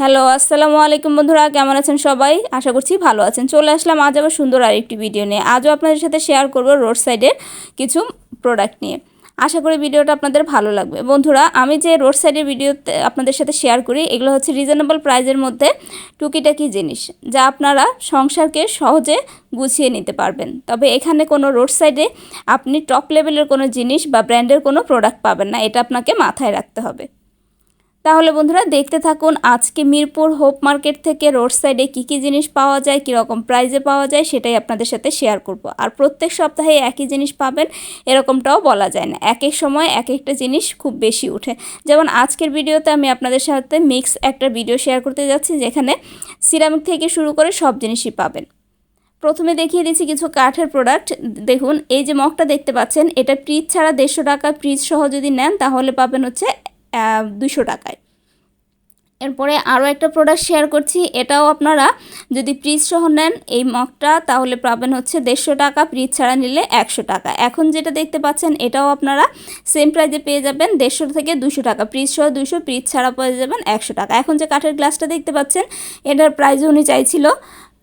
Hello, আসসালামু আলাইকুম বন্ধুরা, কেমন আছেন সবাই? আশা করছি ভালো আছেন। চলে আসলাম আজ আবার সুন্দর আরেকটি ভিডিও নিয়ে। আজও আপনাদের সাথে শেয়ার করব রোড সাইডের কিছু প্রোডাক্ট নিয়ে। আশা করি ভিডিওটা আপনাদের ভালো লাগবে। বন্ধুরা, আমি যে রোড সাইডের ভিডিওতে আপনাদের সাথে শেয়ার করি, এগুলো হচ্ছে রিজনেবল প্রাইজের মধ্যে টুকিটাকি জিনিস, যা আপনারা সংসারকে সহজে গুছিয়ে নিতে পারবেন। তবে এখানে কোনো রোড সাইডে আপনি টপ লেভেলের কোনো জিনিস বা ব্র্যান্ডের কোনো প্রোডাক্ট পাবেন না, এটা আপনাকে মাথায় রাখতে হবে। তাহলে বন্ধুরা দেখতে থাকুন আজকে মিরপুর হোপ মার্কেট থেকে রোড সাইডে কী কী জিনিস পাওয়া যায়, কীরকম প্রাইজে পাওয়া যায় সেটাই আপনাদের সাথে শেয়ার করব। আর প্রত্যেক সপ্তাহে একই জিনিস পাবেন, এরকমটাও বলা যায় না। এক এক সময় এক একটা জিনিস খুব বেশি উঠে। যেমন আজকের ভিডিওতে আমি আপনাদের সাথে মিক্স একটা ভিডিও শেয়ার করতে যাচ্ছি, যেখানে সিরামিক থেকে শুরু করে সব জিনিসই পাবেন। প্রথমে দেখিয়ে দিচ্ছি কিছু কাঠের প্রোডাক্ট দেখুন, এই যে মগটা দেখতে পাচ্ছেন, এটা ফ্রিজ ছাড়া দেড়শো টাকা ফ্রিজ সহ যদি নেন, তাহলে পাবেন হচ্ছে দুশো টাকায়। এরপরে আরও একটা প্রোডাক্ট শেয়ার করছি, এটাও আপনারা যদি ফ্রিজ সহ নেন, এই মগটা তাহলে পাবেন হচ্ছে দেড়শো টাকা ফ্রিজ ছাড়া নিলে একশো টাকা। এখন যেটা দেখতে পাচ্ছেন, এটাও আপনারা সেম প্রাইজে পেয়ে যাবেন, দেড়শো থেকে দুশো টাকা। ফ্রিজ সহ দুশো ফ্রিজ ছাড়া পেয়ে যাবেন একশো টাকা। এখন যে কাঠের গ্লাসটা দেখতে পাচ্ছেন, এটার প্রাইজ উনি চাইছিল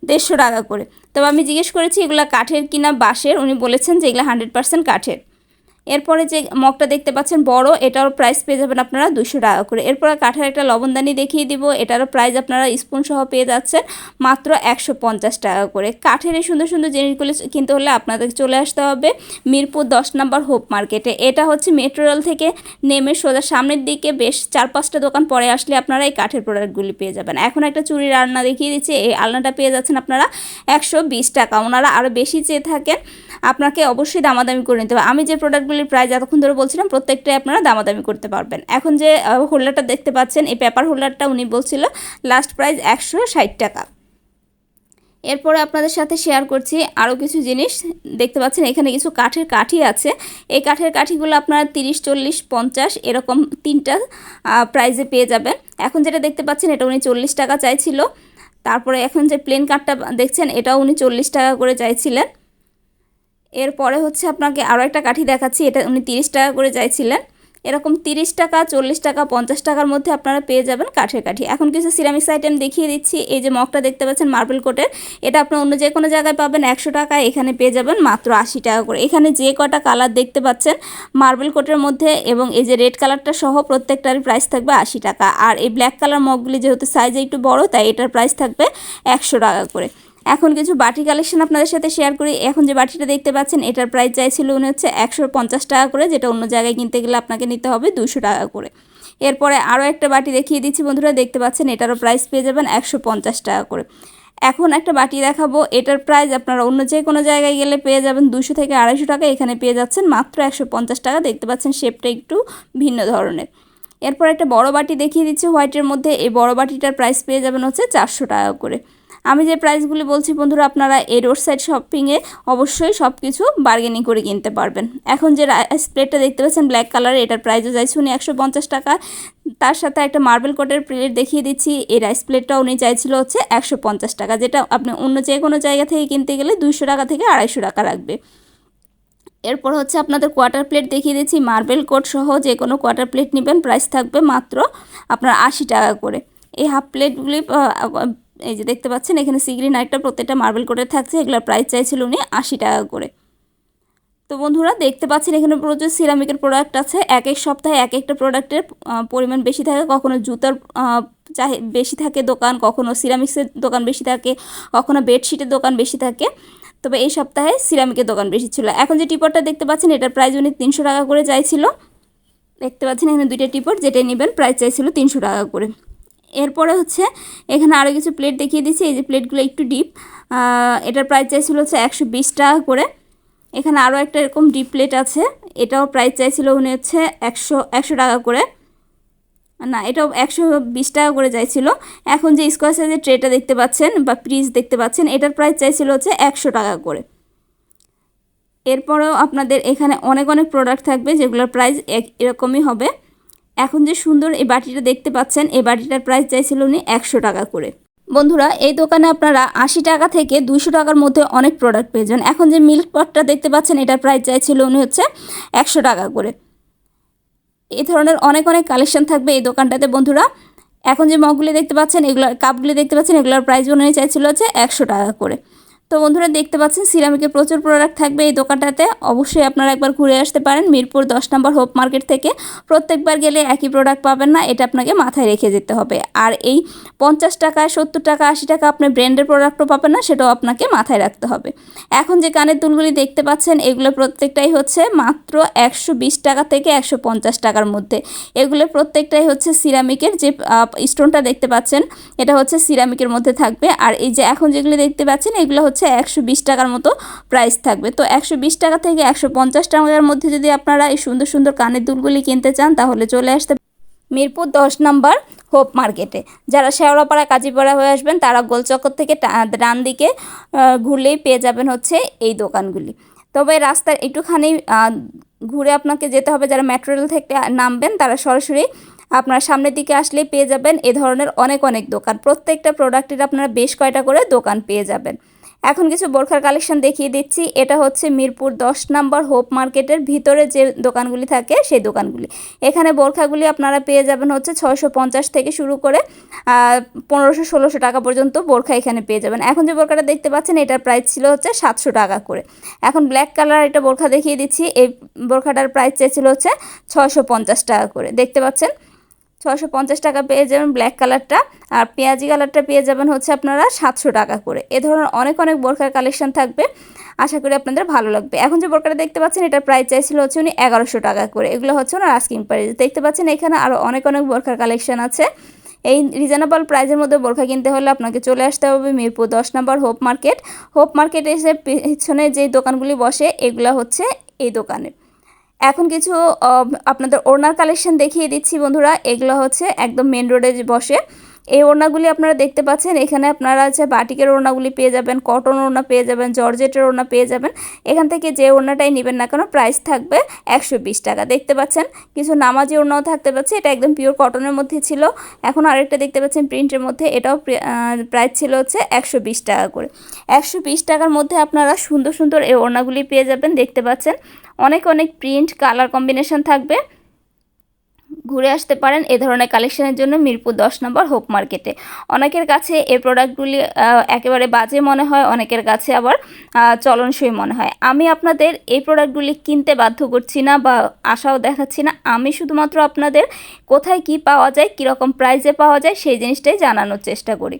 দেড়শো টাকা করে। তবে আমি জিজ্ঞেস করেছি, এগুলো কাঠের কিনা বাঁশের? উনি বলেছেন যে এগুলো হান্ড্রেড পার্সেন্ট কাঠের। এরপরে যে মগটা দেখতে পাচ্ছেন বড়, এটারও প্রাইস পেয়ে যাবেন আপনারা দুশো টাকা করে। এরপরে কাঠের একটা লবণদানি দেখিয়ে দিব, এটারও প্রাইস আপনারা স্পুন সহ পেয়ে যাচ্ছেন মাত্র একশো পঞ্চাশ টাকা করে। কাঠের এই সুন্দর সুন্দর জিনিসগুলো কিনতে হলে আপনাদের চলে আসতে হবে মিরপুর দশ নম্বর হোপ মার্কেটে। এটা হচ্ছে মেট্রো রেল থেকে নেমে সোজা সামনের দিকে, বেশ চার পাঁচটা দোকান পরে আসলে আপনারা এই কাঠের প্রোডাক্টগুলি পেয়ে যাবেন। এখন একটা চুরির আলনা দেখিয়ে দিচ্ছি, এই আলনাটা পেয়ে যাচ্ছেন আপনারা একশো বিশ টাকা। ওনারা আরও বেশি চেয়ে থাকেন, আপনাকে অবশ্যই দামাদামি করে নিতে হবে। আমি যে প্রোডাক্টগুলির প্রাইস এতক্ষণ ধরে বলছিলাম, প্রত্যেকটাই আপনারা দামাদামি করতে পারবেন। এখন যে হোল্ডারটা দেখতে পাচ্ছেন, এই পেপার হোল্ডারটা উনি বলছিল লাস্ট প্রাইস একশো ষাট টাকা। এরপরে আপনাদের সাথে শেয়ার করছি আরও কিছু জিনিস। দেখতে পাচ্ছেন, এখানে কিছু কাঠের কাঠি আছে। এই কাঠের কাঠিগুলো আপনারা তিরিশ, চল্লিশ, পঞ্চাশ এরকম তিনটা প্রাইজে পেয়ে যাবেন। এখন যেটা দেখতে পাচ্ছেন, এটা উনি চল্লিশ টাকা চাইছিল। তারপরে এখন যে প্লেন কাঠটা দেখছেন, এটাও উনি চল্লিশ টাকা করে চাইছিলেন। এরপরে হচ্ছে আপনাকে আরও একটা কাঠি দেখাচ্ছি, এটা উনি তিরিশ টাকা করে চাইছিলেন। এরকম তিরিশ টাকা, চল্লিশ টাকা, পঞ্চাশ টাকার মধ্যে আপনারা পেয়ে যাবেন কাঠের কাঠি। এখন কিছু সিরামিক্স আইটেম দেখিয়ে দিচ্ছি, এই যে মগটা দেখতে পাচ্ছেন মার্বেল কোটের এটা আপনার অন্য যে কোনো জায়গায় পাবেন, একশো টাকা এখানে পেয়ে যাবেন মাত্র আশি টাকা করে। এখানে যে কটা কালার দেখতে পাচ্ছেন মার্বেল কোটের মধ্যে এবং এই যে রেড কালারটা সহ প্রত্যেকটারই প্রাইস থাকবে আশি টাকা। আর এই ব্ল্যাক কালার মগগুলি যেহেতু সাইজে একটু বড়, তাই এটার প্রাইস থাকবে একশো টাকা করে। এখন কিছু বাটি কালেকশন আপনাদের সাথে শেয়ার করি। এখন যে বাটিটা দেখতে পাচ্ছেন, এটার প্রাইস চাইছিল উনি হচ্ছে একশো পঞ্চাশ টাকা করে, যেটা অন্য জায়গায় কিনতে গেলে আপনাকে নিতে হবে দুশো টাকা করে। এরপরে আরও একটা বাটি দেখিয়ে দিচ্ছি বন্ধুরা, দেখতে পাচ্ছেন এটারও প্রাইস পেয়ে যাবেন একশো পঞ্চাশ টাকা করে। এখন একটা বাটি দেখাবো, এটার প্রাইস আপনারা অন্য যে কোনো জায়গায় গেলে পেয়ে যাবেন দুশো থেকে আড়াইশো টাকা, এখানে পেয়ে যাচ্ছেন মাত্র একশো পঞ্চাশ টাকা। দেখতে পাচ্ছেন শেপটা একটু ভিন্ন ধরনের। এরপর একটা বড় বাটি দেখিয়ে দিচ্ছি হোয়াইটের মধ্যে। এই বড় বাটিটার প্রাইস পেয়ে যাবেন হচ্ছে চারশো টাকা করে। আমি যে প্রাইসগুলি বলছি বন্ধুরা, আপনারা এই রোড সাইড শপিংয়ে অবশ্যই সব কিছু বার্গেনিং করে কিনতে পারবেন। এখন যে রাইস প্লেটটা দেখতে পাচ্ছেন ব্ল্যাক কালার এটার প্রাইসও চাইছি উনি একশো পঞ্চাশ টাকা। তার সাথে একটা মার্বেল কোটের প্লেট দেখিয়ে দিচ্ছি, এই রাইস প্লেটটা উনি চাইছিল হচ্ছে একশো পঞ্চাশ টাকা, যেটা আপনি অন্য যে কোনো জায়গা থেকে কিনতে গেলে দুইশো টাকা থেকে আড়াইশো টাকা লাগবে। এরপর হচ্ছে আপনাদের কোয়ার্টার প্লেট দেখিয়ে দিচ্ছি মার্বেল কোট সহ যে কোনো কোয়ার্টার প্লেট নেবেন প্রাইস থাকবে মাত্র আপনার আশি টাকা করে। এই হাফ প্লেটগুলি এই যে দেখতে পাচ্ছেন, এখানে সিগ্রিন আরেকটা প্রত্যেকটা মার্বেল কোটের থাকছে, এগুলোর প্রাইস চাইছিল উনি আশি টাকা করে। তো বন্ধুরা, দেখতে পাচ্ছেন এখানে প্রচুর সিরামিকের প্রোডাক্ট আছে এক এক সপ্তাহে এক একটা প্রোডাক্টের পরিমাণ বেশি থাকে, কখনো জুতার চাহে, বেশি থাকে দোকান, কখনো সিরামিক্সের দোকান বেশি থাকে, কখনো বেডশিটের দোকান বেশি থাকে। তবে এই সপ্তাহে সিরামিকের দোকান বেশি ছিল। এখন যে টিপটটা দেখতে পাচ্ছেন, এটার প্রাইস উনি তিনশো টাকা করে চাইছিল। দেখতে পাচ্ছেন এখানে দুইটা টিপট, যেটাই নেবেন প্রাইস চাইছিল তিনশো টাকা করে। এরপরে হচ্ছে এখানে আরও কিছু প্লেট দেখিয়ে দিচ্ছি। এই যে প্লেটগুলো একটু ডিপ এটার প্রাইস চাইছিল হচ্ছে একশো বিশ টাকা করে। এখানে আরও একটা এরকম ডিপ প্লেট আছে, এটাও প্রাইস চাইছিল উনি হচ্ছে একশো একশো টাকা করে। না, এটাও একশো বিশ টাকা করে চাইছিল। এখন যে স্কোয়ার সাইজের ট্রেটা দেখতে পাচ্ছেন বা প্রিজ দেখতে পাচ্ছেন, এটার প্রাইস চাইছিল হচ্ছে একশো টাকা করে। এরপরেও আপনাদের এখানে অনেক অনেক প্রোডাক্ট থাকবে যেগুলোর প্রাইস এরকমই হবে। এখন যে সুন্দর এই বাটিটা দেখতে পাচ্ছেন, এই বাটিটার প্রাইস চাইছিল উনি একশো টাকা করে। বন্ধুরা, এই দোকানে আপনারা আশি টাকা থেকে দুইশো টাকার মধ্যে অনেক প্রোডাক্ট পেয়ে যান। এখন যে মিল্ক পটটা দেখতে পাচ্ছেন, এটার প্রাইস চাইছিল উনি হচ্ছে একশো টাকা করে। এই ধরনের অনেক অনেক কালেকশন থাকবে এই দোকানটাতে, বন্ধুরা। এখন যে মগগুলি দেখতে পাচ্ছেন, এগুলো কাপগুলি দেখতে পাচ্ছেন, এগুলোর প্রাইস অনুযায়ী চাইছিল হচ্ছে একশো টাকা করে। তো বন্ধুরা দেখতে পাচ্ছেন, সিরামিকের প্রচুর প্রোডাক্ট থাকবে এই দোকানটাতে। অবশ্যই আপনারা একবার ঘুরে আসতে পারেন মিরপুর দশ নম্বর হোপ মার্কেট থেকে। প্রত্যেকবার গেলে একই প্রোডাক্ট পাবেন না, এটা আপনাকে মাথায় রেখে যেতে হবে। আর এই পঞ্চাশ টাকা সত্তর টাকা আশি টাকা আপনি ব্র্যান্ডের প্রোডাক্টও পাবেন না, সেটাও আপনাকে মাথায় রাখতে হবে। এখন যে কানের দুলগুলি দেখতে পাচ্ছেন, এগুলো প্রত্যেকটাই হচ্ছে মাত্র একশো বিশ টাকা থেকে একশো পঞ্চাশ টাকার মধ্যে। এগুলো প্রত্যেকটাই হচ্ছে সিরামিকের যে স্টোনটা দেখতে পাচ্ছেন, এটা হচ্ছে সিরামিকের মধ্যে থাকবে। আর এই যে এখন যেগুলো দেখতে পাচ্ছেন, এগুলো হচ্ছে একশো বিশ টাকার মতো প্রাইস থাকবে। তো একশো বিশ টাকা থেকে একশো পঞ্চাশ টাকার মধ্যে যদি আপনারা এই সুন্দর সুন্দর কানের দুলগুলি কিনতে চান, তাহলে চলে আসতে মিরপুর দশ নম্বর হোপ মার্কেটে। যারা শেওড়াপাড়া, কাজীপাড়া হয়ে আসবেন, তারা গোলচক্কর থেকে ডান দিকে ঘুরলেই পেয়ে যাবেন হচ্ছে এই দোকানগুলি। তবে রাস্তার একটুখানি ঘুরে আপনাকে যেতে হবে। যারা মেট্রো রেল থেকে নামবেন, তারা সরাসরি আপনার সামনের দিকে আসলেই পেয়ে যাবেন। এ ধরনের অনেক অনেক দোকান। প্রত্যেকটা প্রোডাক্টের আপনারা বেশ কয়টা করে দোকান পেয়ে যাবেন। এখন কিছু বোরখার কালেকশন দেখিয়ে দিচ্ছি। এটা হচ্ছে মিরপুর দশ নম্বর হোপ মার্কেটের ভিতরে যে দোকানগুলি থাকে সেই দোকানগুলি। এখানে বোরখাগুলি আপনারা পেয়ে যাবেন হচ্ছে ছয়শো পঞ্চাশ থেকে শুরু করে পনেরোশো ষোলোশো টাকা পর্যন্ত বোরখা এখানে পেয়ে যাবেন। এখন যে বোরখাটা দেখতে পাচ্ছেন, এটার প্রাইস ছিল হচ্ছে সাতশো টাকা করে। এখন ব্ল্যাক কালার এটা বোরখা দেখিয়ে দিচ্ছি। এই বোরখাটার প্রাইস চেয়েছিল হচ্ছে ছয়শো পঞ্চাশ টাকা করে। দেখতে পাচ্ছেন? ছশো পঞ্চাশ টাকা পেয়ে যাবেন ব্ল্যাক কালারটা আর পেঁয়াজি কালারটা পেয়ে যাবেন হচ্ছে আপনারা সাতশো টাকা করে। এ ধরনের অনেক অনেক বোরখার কালেকশন থাকবে। আশা করি আপনাদের ভালো লাগবে। এখন যে বোরখাটা দেখতে পাচ্ছেন, এটার প্রাইস চাইছিল হচ্ছে উনি এগারোশো টাকা করে। এগুলো হচ্ছে ওনার আস্কিং প্রাইস দেখতে পাচ্ছেন এখানে আরও অনেক অনেক বোরখার কালেকশন আছে। এই রিজনেবল প্রাইজের মধ্যে বোরখা কিনতে হলে আপনাকে চলে আসতে হবে মিরপুর দশ number hope market. Hope market এসে পিছনে যে দোকানগুলি বসে, এগুলো হচ্ছে এই দোকানে এখন কিছু আপনাদের ওড়নার কালেকশন দেখিয়ে দিচ্ছি বন্ধুরা। এগুলো হচ্ছে একদম মেন রোডে বসে। এই ওড়নাগুলি আপনারা দেখতে পাচ্ছেন। এখানে আপনারা হচ্ছে বাটিকের ওড়নাগুলি পেয়ে যাবেন কটন ওড়না পেয়ে যাবেন জর্জেটের ওড়না পেয়ে যাবেন, এখান থেকে যে ওড়নাটাই নেবেন না কেন প্রাইস থাকবে একশো বিশ টাকা। দেখতে পাচ্ছেন, কিছু নামাজি ওড়নাও থাকতে পাচ্ছে। এটা একদম পিওর কটনের মধ্যে ছিল। এখন আরেকটা দেখতে পাচ্ছেন প্রিন্টের মধ্যে। এটাও প্রাইস ছিল হচ্ছে একশো বিশ টাকা করে। একশো বিশ টাকার মধ্যে আপনারা সুন্দর সুন্দর এই ওড়নাগুলি পেয়ে যাবেন। দেখতে পাচ্ছেন অনেক অনেক প্রিন্ট কালার কম্বিনেশন থাকবে। ঘুরে আসতে পারেন এ ধরনের কালেকশনের জন্য মিরপুর দশ নম্বর হোপ মার্কেটে। অনেকের কাছে এই প্রোডাক্টগুলি একেবারে বাজে মনে হয়, অনেকের কাছে আবার চলনসই মনে হয়। আমি আপনাদের এই প্রোডাক্টগুলি কিনতে বাধ্য করছি না বা আশাও দেখাচ্ছি না। আমি শুধুমাত্র আপনাদের কোথায় কি পাওয়া যায়, কীরকম প্রাইসে পাওয়া যায়, সেই জিনিসটাই জানানোর চেষ্টা করি।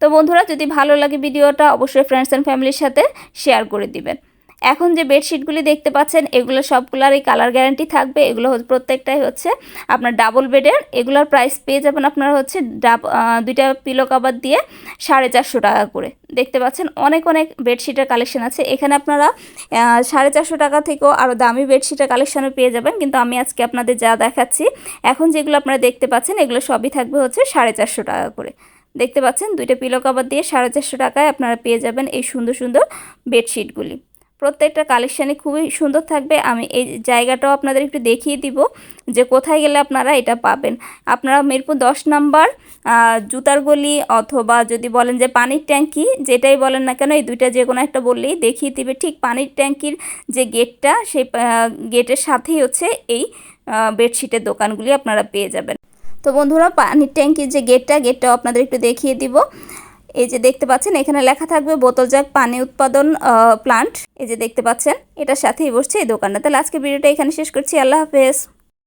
তো বন্ধুরা, যদি ভালো লাগে ভিডিওটা, অবশ্যই ফ্রেন্ডস অ্যান্ড ফ্যামিলির সাথে শেয়ার করে দিবেন। এখন যে বেডশিটগুলি দেখতে পাচ্ছেন, এগুলো সবগুলারই কালার গ্যারান্টি থাকবে। এগুলো প্রত্যেকটাই হচ্ছে আপনার ডাবল বেডের এগুলোর প্রাইস পেয়ে যাবেন আপনারা হচ্ছে ডাব দুইটা পিলো কাভার দিয়ে সাড়ে চারশো টাকা করে। দেখতে পাচ্ছেন, অনেক অনেক বেডশিটের কালেকশন আছে। এখানে আপনারা সাড়ে চারশো টাকা থেকেও আরও দামি বেডশিটের কালেকশনও পেয়ে যাবেন। কিন্তু আমি আজকে আপনাদের যা দেখাচ্ছি, এখন যেগুলো আপনারা দেখতে পাচ্ছেন, এগুলো সবই থাকবে হচ্ছে সাড়ে চারশো টাকা করে। দেখতে পাচ্ছেন, দুইটা পিলো কাভার দিয়ে সাড়ে চারশো টাকায় আপনারা পেয়ে যাবেন এই সুন্দর সুন্দর বেডশিটগুলি প্রত্যেকটা কালেকশানই খুবই সুন্দর থাকবে। আমি এই জায়গাটাও আপনাদের একটু দেখিয়ে দিব যে কোথায় গেলে আপনারা এটা পাবেন। আপনারা মিরপুর দশ নাম্বার জুতার গলি অথবা যদি বলেন যে পানির ট্যাঙ্কি, যেটাই বলেন না কেন, এই দুইটা যে কোনো একটা বললেই দেখিয়ে দিবে। ঠিক পানির ট্যাঙ্কির যে গেটটা, সেই গেটের সাথেই হচ্ছে এই বেডশিটের দোকানগুলি আপনারা পেয়ে যাবেন। তো বন্ধুরা, পানির ট্যাঙ্কির যে গেটটা, গেটটাও আপনাদের একটু দেখিয়ে দিব। এই যে দেখতে পাচ্ছেন, এখানে লেখা থাকবে বোতলজাক পানি উৎপাদন প্লান্ট এই যে দেখতে পাচ্ছেন, এটার সাথেই বসছে এই দোকানটা তাহলে আজকে ভিডিওটা এখানে শেষ করছি। আল্লাহ হাফেজ।